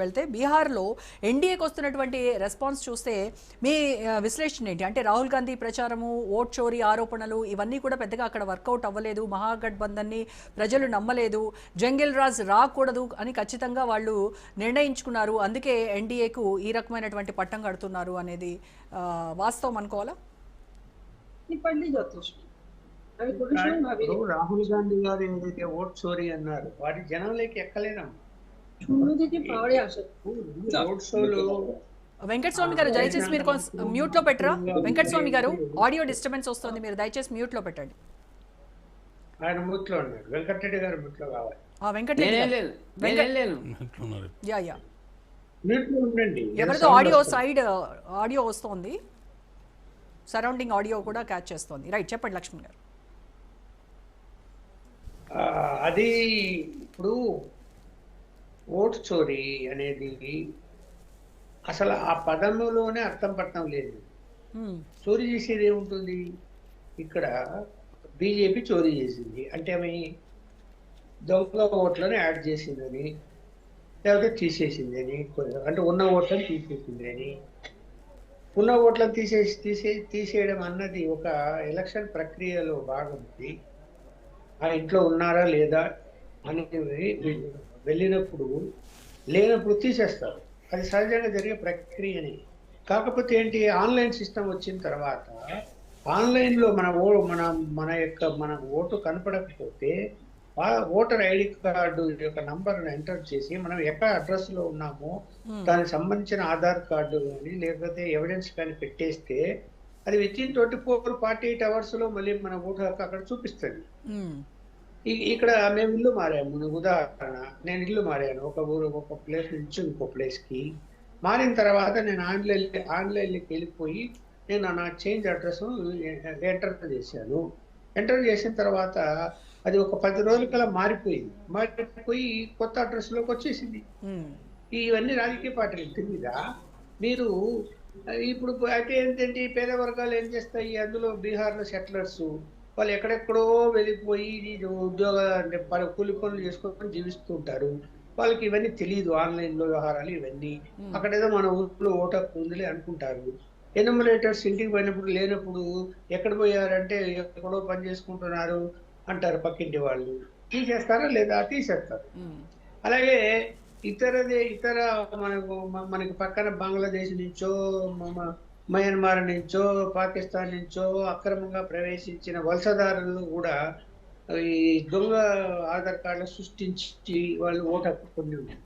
వెళ్తే బీహార్లో ఎన్డీఏకి వస్తున్నటువంటి రెస్పాన్స్ చూస్తే మీ విశ్లేషణ ఏంటి? అంటే రాహుల్ గాంధీ ప్రచారము ఓట్ చోరీ ఆరోపణలు ఇవన్నీ కూడా పెద్దగా అక్కడ వర్కౌట్ అవ్వలేదు. మహాగఠబంధన్ని ప్రజలు నమ్మలేదు. జంగిల్ రాజ్ రాకూడదు అని ఖచ్చితంగా వాళ్ళు నిర్ణయించుకున్నారు. అందుకే ఎన్డీఏకు ఈ రకమైనటువంటి పట్టం కడుతున్నారు అనేది వాస్తవం అనుకోవాలా? రాహుల్ గాంధీ గారు ఏదైతే ఓట్ చోరీ అన్నారు వాటి జనంలోకి ఎక్కలేనమ్మా షోలు వెంకటస్వామి గారు దయచేసి మీరు మ్యూట్లో పెట్టరా? వెంకటస్వామి గారు ఆడియో డిస్టర్బెన్స్ వస్తుంది మీరు దయచేసి మ్యూట్లో పెట్టండి. ఆయన వెంకటరెడ్డి గారు ముట్లో కావాలి. ఆ, వెంకటరెడ్డి గారు. లేదు. నేనేం లేను ఎట్లున్నారు యా యా. మ్యూట్లో ఉండండి. ఎవరిదో ఆడియో సైడ్ ఆడియో వస్తోంది. సరౌండింగ్ ఆడియో కూడా క్యాచ్ చేస్తోంది. రైట్ చెప్పండి లక్ష్మణ్ గారు. అది ఇప్పుడు ఓట్ చోరీ అనేది అసలు ఆ పదములోనే అర్థం పట్టడం లేదు. చోరీ చేసేది ఏముంటుంది? ఇక్కడ బీజేపీ చోరీ చేసింది. అంటే ఆమె దొంగ ఓట్లను యాడ్ చేసిందని లేకపోతే తీసేసిందని అంటే ఉన్న ఓట్లను తీసేసిందని. ఉన్న ఓట్లను తీసేసి తీసే తీసేయడం అన్నది ఒక ఎలక్షన్ ప్రక్రియలో భాగం. ఆ ఇంట్లో ఉన్నారా లేదా అనేది వెళ్ళినప్పుడు లేనప్పుడు తీసేస్తారు. అది సహజంగా జరిగే ప్రక్రియనే. కాకపోతే ఏంటి ఆన్లైన్ సిస్టమ్ వచ్చిన తర్వాత ఆన్లైన్లో మన ఓ మన మన యొక్క మన ఓటు కనపడకపోతే ఓటర్ ఐడి కార్డు యొక్క నంబర్ను ఎంటర్ చేసి మనం ఎక్కడ అడ్రస్లో ఉన్నామో దానికి సంబంధించిన ఆధార్ కార్డు కానీ లేకపోతే ఎవిడెన్స్ కానీ పెట్టేస్తే అది within twenty four forty eight అవర్స్లో మళ్ళీ మన ఓటు హక్కు అక్కడ చూపిస్తుంది. ఇక్కడ మేము ఇల్లు మారాము. ఉదాహరణ నేను ఇల్లు మారాను. ఒక ఊరు ఒక ప్లేస్ నుంచి ఇంకో ప్లేస్కి మారిన తర్వాత నేను ఆన్లైన్ ఆన్లైన్లోకి వెళ్ళిపోయి నేను నా చేంజ్ అడ్రస్ ఎంటర్ చేశాను. ఎంటర్ చేసిన తర్వాత అది ఒక పది రోజుల కల్లా మారిపోయింది. మారిపోయి కొత్త అడ్రస్లోకి వచ్చేసింది. ఇవన్నీ రాజకీయ పార్టీలకు తెలియదా మీరు ఇప్పుడు అయితే ఏంటంటే పేద వర్గాలు ఏం చేస్తాయి? అందులో బీహార్లో సెటిలర్స్ వాళ్ళు ఎక్కడెక్కడో వెళ్ళిపోయి ఉద్యోగ అంటే పని- కూలి పనులు చేసుకొని జీవిస్తూ ఉంటారు. వాళ్ళకి ఇవన్నీ తెలియదు ఆన్లైన్లో వ్యవహారాలు ఇవన్నీ. అక్కడ ఏదో మన ఊర్లో ఓటు హక్కు ఉందిలే అనుకుంటారు. ఎనుమరేటర్స్ ఇంటికి పోయినప్పుడు లేనప్పుడు ఎక్కడ పోయారంటే ఎక్కడో పని చేసుకుంటున్నారు అంటారు పక్కింటి వాళ్ళు. తీసేస్తారా లేదా తీసేస్తారు. అలాగే ఇతరదే ఇతర మనకు మనకి పక్కన బంగ్లాదేశ్ నుంచో మయన్మార్ నుంచో పాకిస్తాన్ నుంచో అక్రమంగా ప్రవేశించిన వలసదారులు కూడా ఈ దొంగ ఆధార్ కార్డులు సృష్టించి వాళ్ళు ఓటు హక్కు పొంది ఉన్నారు.